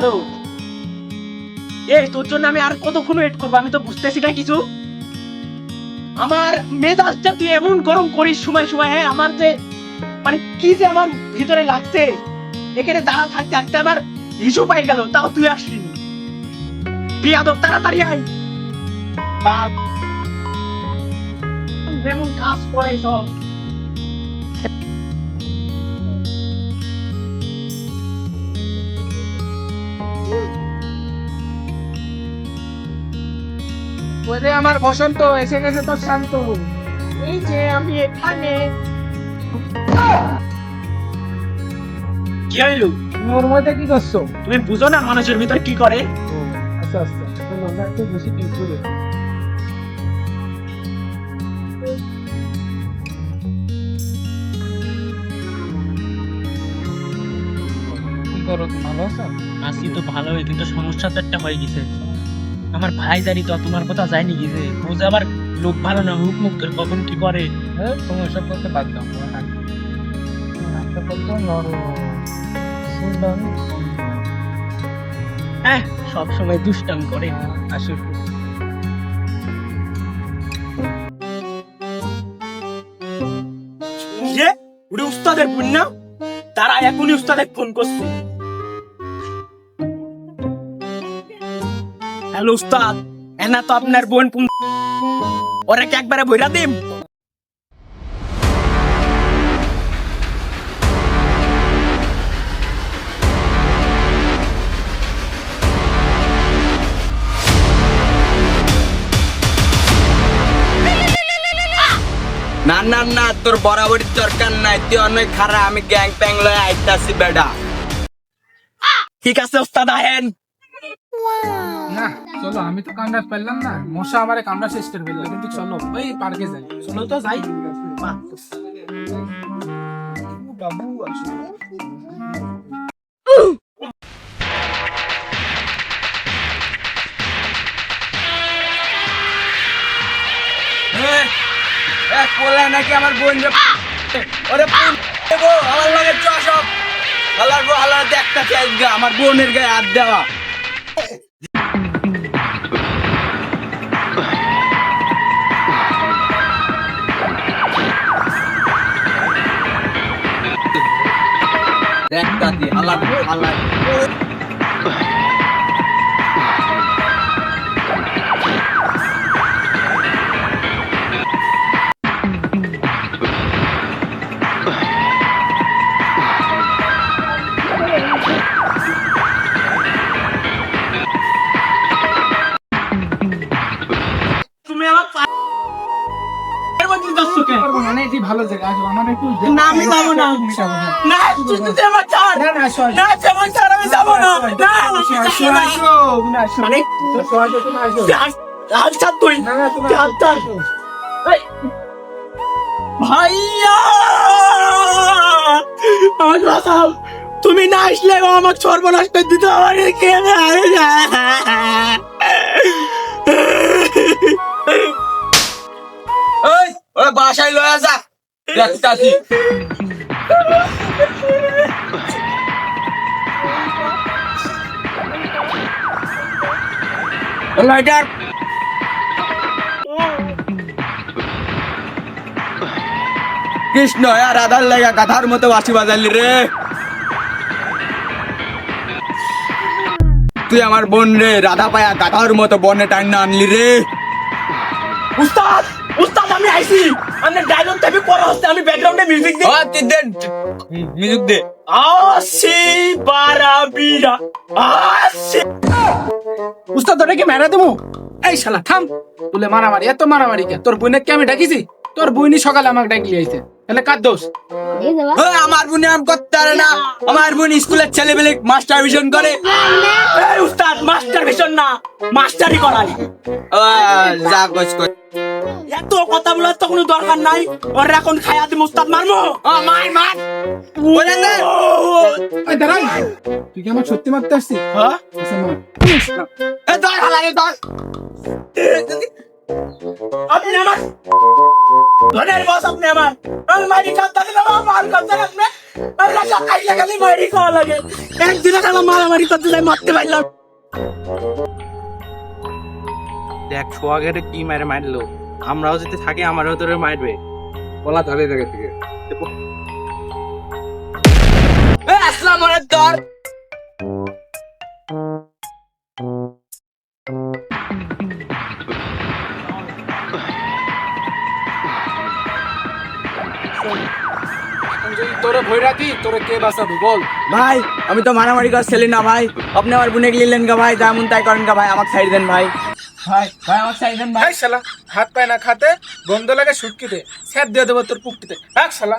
Hello এই, তোর জন্য আমি আর কতক্ষণ ওয়েট করব? আমি তো বুঝতেছি না কিছু। আমার মেজাজটা তুই এমন গরম করিস সময় সময় হ্যাঁ আমার যে মানে কি যে আমার ভিতরে লাগছে। এখানে দাঁড়া থাকতে থাকতে আমার হিসু পাই গেল, তাও তুই আসলি বিয়াদব, তাড়াতাড়ি আয়। যেমন কাজ করে সব। ওরে আমার বসন্ত এসে গেছে তো শান্ত এই যে আমি এখানে। কি হইল ওর মধ্যে কি করছ? তুমি বুঝো না মানুষের ভিতর কি করে? আচ্ছা আচ্ছা। আমরা একটু বেশি কি করে করো ভালো আছো? আছি তো ভালো হয়ে কিন্তু সমস্যা তো একটা হয়ে গেছে। আমার ভাই জানি তো তোমার কথা যায়নি গেছে ও যে আবার লোক ভালো না, হুক মুখ করে কখন কি করে? হ্যাঁ তুমি এসব করতে বাদ তোমার তোমার সব সময় দুষ্টামি করে আসো যে ওটা উস্তাদের না তারা এখনই উস্তাদের ফোন করছে। হ্যালো উস্তাদ এনা তো আপনার বোন পুন- ওরা কি একবারে বইরা দিম না না না তোর বরাবরই দরকার নাই তুই অনেক খারাপ আমি গ্যাং প্যাং লয়ে আইতাছি বেডা ঠিক আছে উস্তাদ আহেন না চলো আমি তো কামড়া পেলাম না। মশা আমারে কামড়া শেষ করে ফেলল কিন্তু চলো ওই পার্কে যাই। চলো তো যাই। বাবু নাকি আমার বোন রে। ওরে বোন আমার লগে চ সব। হালার গো হালার দেখতা আমার বোনের গায়ে হাত দেওয়া। দেখতা দিয়ে হালার হালার ভালো জায়গা আসো আমার একটু না, আমি যাব না। না তুই তুই আমার ছাড়। না না আসো না, তুই আমার ছাড়, আমি যাব না। না, আসো আসো না। আসো না, আসো মানে, আসো আসো তুমি আসো হাত ছাড় তুই। না না তুমি তুই হাত ছাড়। ভাইয়া আমার বাঁচাও। তুমি না আসলে আমার সর্বনাশ করে দিতে আমার কে ওই ওরে বাসায় লয়ে যা দেখতাছি লাইটার কৃষ্ণ আর রাধার লাগা গাধার মতো বাসি বাজালি রে তুই আমার বোন রে রাধা পায়া গাধার মতো বনে টান্না আনলি রে উস্তাদ আমি আইছি। আমি ডায়লগ টাইপে পড়া হচ্ছে আমি ব্যাকগ্রাউন্ডে মিউজিক দিই। ও তুই দে মিউজিক দে। আসি বারাবিরা আসি। উস্তাদ ওটাকে মেরা দেবো এই শালা থাম। বলে মারামারি এত মারামারি কে? তোর কে আমি ডাকিছি? তোর বইনি সকালে আমাকে ডাকি আইছে। তাহলে কার দোষ? আমার বোন আম করতে পারে না। আমার বোন স্কুলের ছেলে পেলে মাস্টার ভিশন করে উস্তাদ মাস্টার ভীষণ না মাস্টারই করাই ও, যা কস কর এত কথা বলার তো কোনো দরকার নাই। ওর এখন খায়া দিম উস্তাদ মারমো মার মার। দাঁড়াই তুই কি আমার সত্যি মারতে আসছিস? হ্যাঁ? আচ্ছা, এ ধর হালারে ধর। আপনি আমার ধনের বস আপনি আমার। আমি মারি খাতে দিলাম আমার করতে আপনি আমি রাজা খাইলে খালি মারি খাওয়া লাগে। একদিনে মারামারি করতে যাই মারতে পারলাম দেখ সোয়াগেটে কি মারে মারলো আমরাও যদি থাকি আমারও তোরে মারবে। বলা ধরে জায়গা থেকে। আসসালাম আলাইকুম। তোরে কে বাঁচাবে বল। ভাই আমি তো মারামারি করছিলি না ভাই। আপনি আমার বুনে গেলেন গা ভাই যেমন তাই করেন গা ভাই আমাকে সাইড দেন ভাই। আমার ভাই। হাত পায় না খাতে, গন্ধ লাগে সুটকিতে, স্যাপ দিয়ে দেবো তোর পুকটিতে। রাখ শালা।